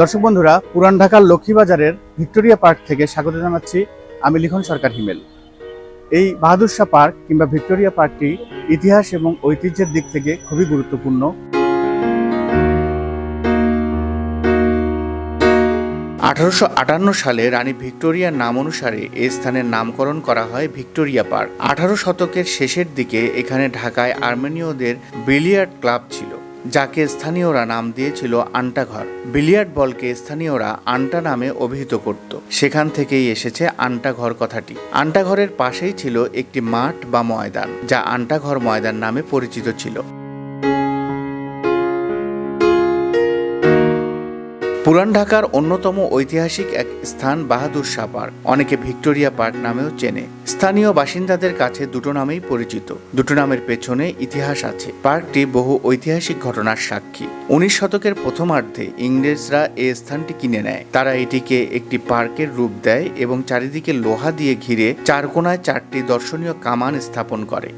দর্শক বন্ধুরা, পুরান ঢাকার লক্ষ্মীবাজারের ভিক্টোরিয়া পার্ক থেকে স্বাগত জানাচ্ছি আমি লিখন সরকার হিমেল। এই বাহাদুর শাহ পার্ক কিংবা ভিক্টোরিয়া পার্কটি ইতিহাস এবং ঐতিহ্যের দিক থেকে খুবই গুরুত্বপূর্ণ। আঠারোশো আটান্ন সালে রানী ভিক্টোরিয়ার নাম অনুসারে এই স্থানের নামকরণ করা হয় ভিক্টোরিয়া পার্ক। আঠারো শতকের শেষের দিকে এখানে ঢাকায় আর্মেনীয়দের বিলিয়ার্ড ক্লাব ছিল। যাকে স্থানীয়রা নাম দিয়েছিল আন্টাঘর। বিলিয়ার্ড বলকে স্থানীয়রা আন্টা নামে অভিহিত করত। সেখান থেকেই এসেছে আন্টাঘর কথাটি। আন্টাঘরের পাশেই ছিল একটি মাঠ বা ময়দান, যা আন্টাঘর ময়দান নামে পরিচিত ছিল। পুরান ঢাকার অন্যতম ঐতিহাসিক এক স্থান বাহাদুর শাহ পার্ক। অনেকে ভিক্টোরিয়া পার্ক নামেও চেনে। স্থানীয় বাসিন্দাদের কাছে দুটো নামেই পরিচিত। দুটো নামের পেছনে ইতিহাস আছে। পার্কটি বহু ঐতিহাসিক ঘটনার সাক্ষী। উনিশ শতকের প্রথমার্ধে ইংরেজরা এ স্থানটি কিনে নেয়। তারা এটিকে একটি পার্কের রূপ দেয় এবং চারিদিকে লোহা দিয়ে ঘিরে চারকোনায় চারটি দর্শনীয় কামান স্থাপন করে।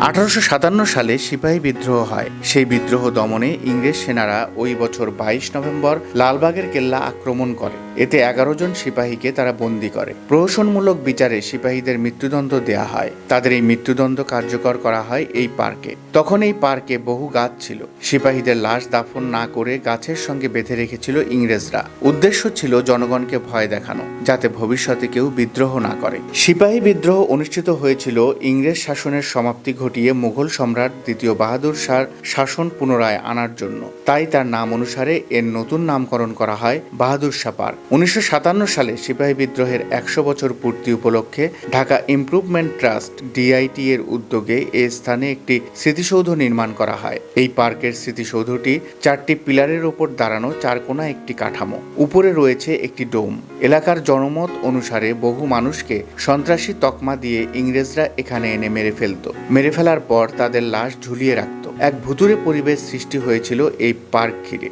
আঠারোশো সাতান্ন সালে সিপাহী বিদ্রোহ হয়। সেই বিদ্রোহ দমনে ইংরেজ সেনারা ওই বছর বাইশ নভেম্বর লালবাগের কেল্লা আক্রমণ করে। এতে এগারো জন সিপাহীকে তারা বন্দী করে। প্রহসনমূলক বিচারে সিপাহীদের মৃত্যুদণ্ড দেয়া হয়। তাদের এই মৃত্যুদণ্ড কার্যকর করা হয় এই পার্কে। তখন এই পার্কে বহু গাছ ছিল। সিপাহীদের লাশ দাফন না করে গাছের সঙ্গে বেঁধে রেখেছিল ইংরেজরা। উদ্দেশ্য ছিল জনগণকে ভয় দেখানো, যাতে ভবিষ্যতে কেউ বিদ্রোহ না করে। সিপাহী বিদ্রোহ অনুষ্ঠিত হয়েছিল ইংরেজ শাসনের সমাপ্তি ঘটিয়ে মুঘল সম্রাট দ্বিতীয় বাহাদুর শাহর শাসন পুনরায় আনার জন্য। তাই তার নাম অনুসারে এর নতুন নামকরণ করা হয় বাহাদুর শাহ পার্ক। উনিশশো সাতান্ন সালে সিপাহী বিদ্রোহের একশো বছর পূর্তি উপলক্ষে ঢাকা ইমপ্রুভমেন্ট ট্রাস্ট ডিআইটি এর উদ্যোগে এ স্থানে একটি স্মৃতিসৌধ নির্মাণ করা হয়। এই পার্কের স্মৃতিসৌধটি চারটি পিলারের ওপর দাঁড়ানো চারকোনা একটি কাঠামো। উপরে রয়েছে একটি ডোম। এলাকার জনমত অনুসারে বহু মানুষকে সন্ত্রাসী তকমা দিয়ে ইংরেজরা এখানে এনে মেরে ফেলত। মেরে ফেলার পর তাদের লাশ ঝুলিয়ে রাখত। এক ভুতুরে পরিবেশ সৃষ্টি হয়েছিল এই পার্ক ঘিরে।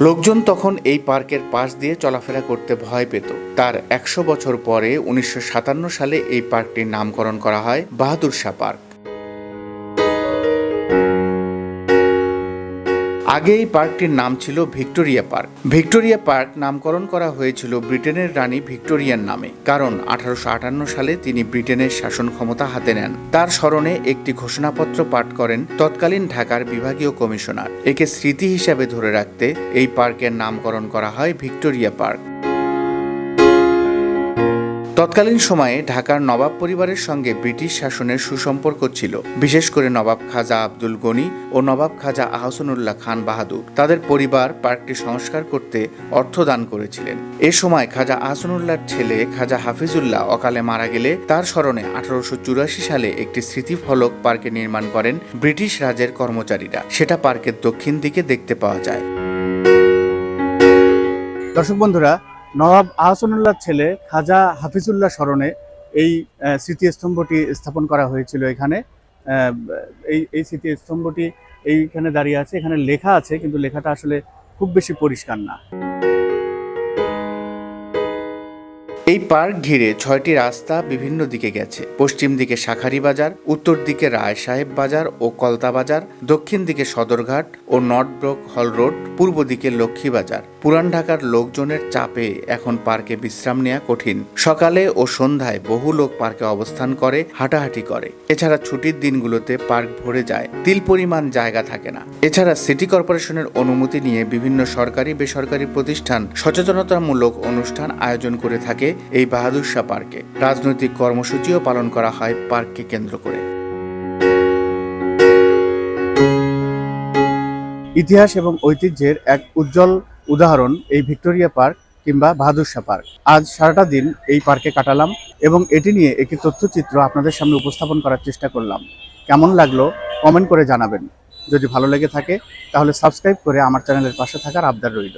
লোকজন তখন এই পার্কের পাশ দিয়ে চলাফেরা করতে ভয় পেত। তার একশো বছর পরে উনিশশো সাতান্ন সালে এই পার্কটির নামকরণ করা হয় বাহাদুর শাহ পার্ক। আগে এই পার্কটির নাম ছিল ভিক্টোরিয়া পার্ক। ভিক্টোরিয়া পার্ক নামকরণ করা হয়েছিল ব্রিটেনের রানী ভিক্টোরিয়ার নামে, কারণ আঠারোশো আটান্ন সালে তিনি ব্রিটেনের শাসন ক্ষমতা হাতে নেন। তার স্মরণে একটি ঘোষণাপত্র পাঠ করেন তৎকালীন ঢাকার বিভাগীয় কমিশনার। একে স্মৃতি হিসাবে ধরে রাখতে এই পার্কের নামকরণ করা হয় ভিক্টোরিয়া পার্ক। তৎকালীন সময়ে ঢাকার নবাব পরিবারের সঙ্গে ব্রিটিশ শাসনের সুসম্পর্ক ছিল। বিশেষ করে নবাব খাজা আব্দুল গনি ও নবাব খাজা আহসানুল্লাহ খান বাহাদুর তাদের পরিবার পার্কটি সংস্কার করতে অর্থ দান করেছিলেন। এ সময় খাজা আহসানুল্লাহর ছেলে খাজা হাফিজুল্লাহ অকালে মারা গেলে তার স্মরণে আঠারোশো চুরাশি সালে একটি স্মৃতিফলক পার্কে নির্মাণ করেন ব্রিটিশ রাজের কর্মচারীরা। সেটা পার্কের দক্ষিণ দিকে দেখতে পাওয়া যায়। দর্শক বন্ধুরা নবাব আহসানুল্লাহ ছেলে খাজা হাফিজুল্লাহ স্মরণে এই স্মৃতিস্তম্ভটি স্থাপন করা হয়েছিল এখানে। এই এই স্মৃতিস্তম্ভটি এইখানে দাঁড়িয়ে আছে। এখানে লেখা আছে, কিন্তু লেখাটা আসলে খুব বেশি পরিষ্কার না। এই পার্ক ঘিরে ছয়টি রাস্তা বিভিন্ন দিকে গেছে। পশ্চিম দিকে শাখারি বাজার, উত্তর দিকে রায় সাহেব বাজার ও কলতা বাজার, দক্ষিণ দিকে সদরঘাট ও নর্থ হল রোড, পূর্ব দিকে লক্ষ্মী বাজার। পুরান ঢাকার লোকজনের চাপে এখন পার্কে বিশ্রাম নেওয়া কঠিন। সকালে ও সন্ধ্যায় বহু লোক পার্কে অবস্থান করে, হাঁটাহাঁটি করে। এছাড়া ছুটির দিনগুলোতে পার্ক ভরে যায়। তিল পরিমাণ জায়গা থাকে না। এছাড়া সিটি কর্পোরেশনের অনুমতি নিয়ে বিভিন্ন সরকারি বেসরকারি প্রতিষ্ঠান সচেতনতামূলক অনুষ্ঠান আয়োজন করে থাকে এই বাহাদুর শাহ পার্কে। রাজনৈতিক কর্মসূচিও পালন করা হয় পার্ককে কেন্দ্র করে। ইতিহাস এবং ঐতিহ্যের এক উজ্জ্বল উদাহরণ এই ভিক্টোরিয়া পার্ক কিংবা বাহাদুর শাহ পার্ক। আজ সারাটা দিন এই পার্কে কাটালাম এবং এটি নিয়ে একটি তথ্যচিত্র আপনাদের সামনে উপস্থাপন করার চেষ্টা করলাম। কেমন লাগল কমেন্ট করে জানাবেন। যদি ভালো লেগে থাকে, তাহলে সাবস্ক্রাইব করে আমার চ্যানেলের পাশে থাকার আবদার রইল।